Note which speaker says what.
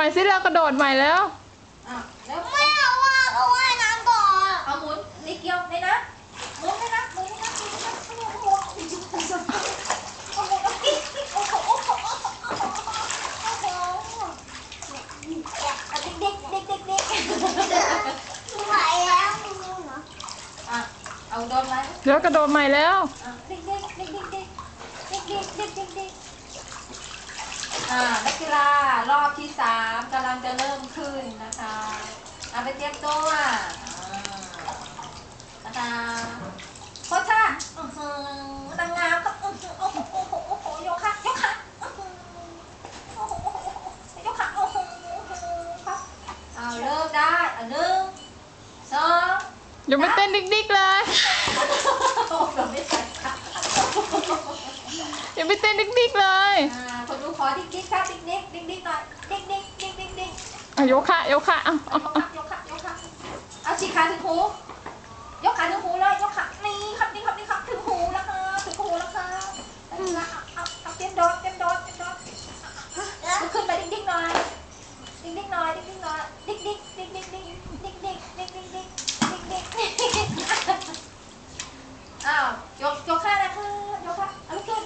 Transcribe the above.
Speaker 1: ม่สิเรากระโดดใหม่แล้ว
Speaker 2: อะแล้ว
Speaker 3: ไม่เอาว่าเขาว่ายน้ำก่อน
Speaker 2: เอาหมุนนี่เกี่ยวในนะหมุนในนะหมุนในนะหมุนในนะโอ้โหโอ้โหโอ้โหโอ้โหโอ้โหโอ้โหโอ้โหโอ้โหโอ้โห
Speaker 3: เด็กเด็กเด็กเด็กไหวแล้วเนาะ
Speaker 2: อะเอาโดนไหม
Speaker 1: แล้วกระโดดใหม่แล้ว
Speaker 2: เด็กเด็กเด็กเด็กเด็กเด็กเด็กเด็กเด็กเด็ก อ่านักกีฬารอบที่สามกำลังจะเริ่มขึ้นนะคะเอาไปเตรียมตัวอ่านะคะโคชค่ะอื้อหือนางงามครับอื้อหือโอ้โหโอ้โหโอ้โหโยคะโยคะอื้อหือโอ้โหโอ้โหโอ้โหโยคะโอ้โหโอ้โหครับเอาเริ่มได้อะหนึ่งสอง
Speaker 1: ยังไม่เต้นดิกๆเลย
Speaker 2: โอ้โหไม่ใช่ค่ะ
Speaker 1: ยังไม่เต้นดิกๆเลย
Speaker 2: อ่าคนดู ขอดิ๊กดิ๊กครับดิ๊กดิ๊กดิ๊กดิ๊กหน่อยดิ๊กดิ๊กดิ๊กดิ๊กดิ๊ก
Speaker 1: อะโยคะโยคะเอา
Speaker 2: เอา
Speaker 1: เอา
Speaker 2: ยก
Speaker 1: เอา
Speaker 2: ขายกขายกขาเอาฉีกขาถึงหูยกขาถึงหูเลยยกขานี่ครับนี่ครับนี่ครับถึงหูแล้วครับถึงหูแล้วครับเอาเอาเอาเตรียมโดดเตรียมโดดเตรียมโดดลุกขึ้นไปดิ๊กดิ๊กหน่อยดิ๊กดิ๊กหน่อยดิ๊กดิ๊กหน่อยดิ๊กดิ๊กดิ๊กดิ๊กดิ๊กดิ๊กดิ๊กดิ๊กดิ๊กดิ๊กดิ๊กดิ๊กดิ๊กอ้าวยกยกขานะครับยกขาเอาลุกขึ้น